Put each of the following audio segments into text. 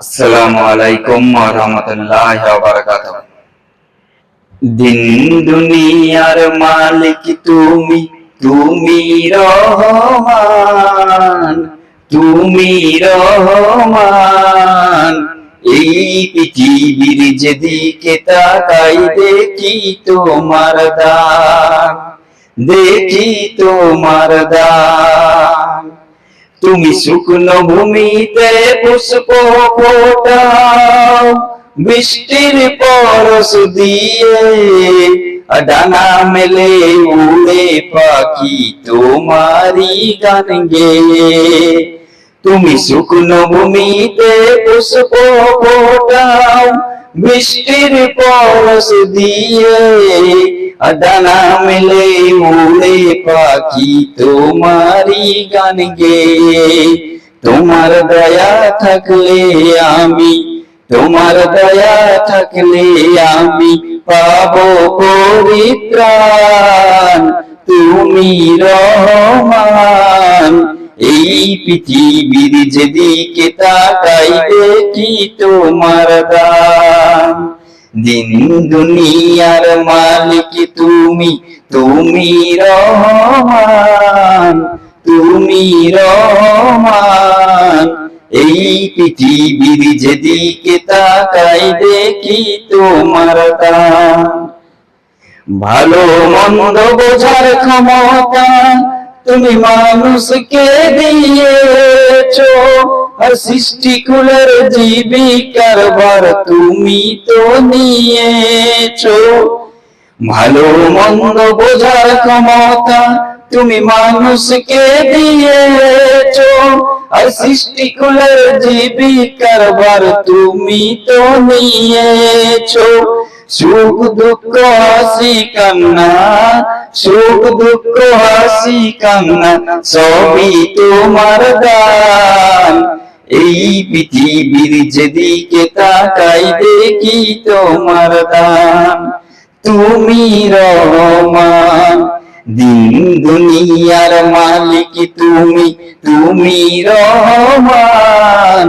আসসালামু আলাইকুম দিন দুনিয়ার মালিক তুমি তুমি রহমান তুমি রহমান। এই পৃথিবীর যেদিকে তাকাই দেখি তোমার দান, দেখি তোমার দান। তুমি শুকনো ভূমিতে পুষ্প ফোটাও বৃষ্টির পরশ দিয়ে ডানা মেলে উড়ে পাখি তোমারি গান গেয়ে তুমি শুকনো ভূমিতে পুষ্প ফোটাও বৃষ্টির পরশ দিয়ে ডানা মেলে উড়ে পাখি তোমারি গান গে। তোমার দয়া থাকলে আমি, তোমার দয়া থাকলে আমি পাবো পরিত্রাণ তুমি রহমান, এই পৃথিবীর যেদিকে তাকাই দেখি তোমার দান? দিন দুনিয়ার মালিক তুমি তুমি রহমান তুমি রহমান। এই পৃথিবীর যেদিকে তাকাই দেখি তোমার ভালো মন্দ বোঝার ক্ষমতা তুমি মানুষকে দিয়েছ। সৃষ্টিকুলের জীবিকার ভার তুমি তো নিয়েছো। ভালো মন্দ বোঝার ক্ষমতা তুমি মানুষকে দিয়েছ। আর সৃষ্টিকুলের জীবিকার ভার তুমি তো নিয়েছো। সুখ, দুঃখ, হাসি, কান্না, সুখ, দুঃখ, হাসি, কান্না, সবই তোমার দান। এই পৃথিবীর যেদিকে তাকাই দেখি তোমার দান? তুমি রহমান, দিন দুনিয়ার মালিক তুমি তুমি রহমান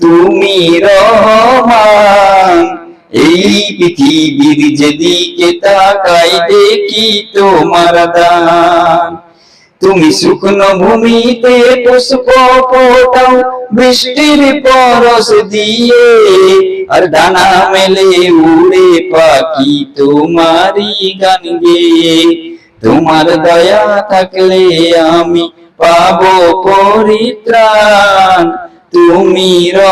তুমি রহমান। এই পৃথিবীর যেদিকে তাকাই দেখি তোমার দান? তুমি শুকনো ভূমিতে পুষ্প ফোটাও বৃষ্টির পরশ দিয়ে, আর ডানা মেলে উড়ে পাখি তোমারি গান গেয়ে। তোমার দয়া থাকলে আমি পাবো পরিত্রাণ। তুমি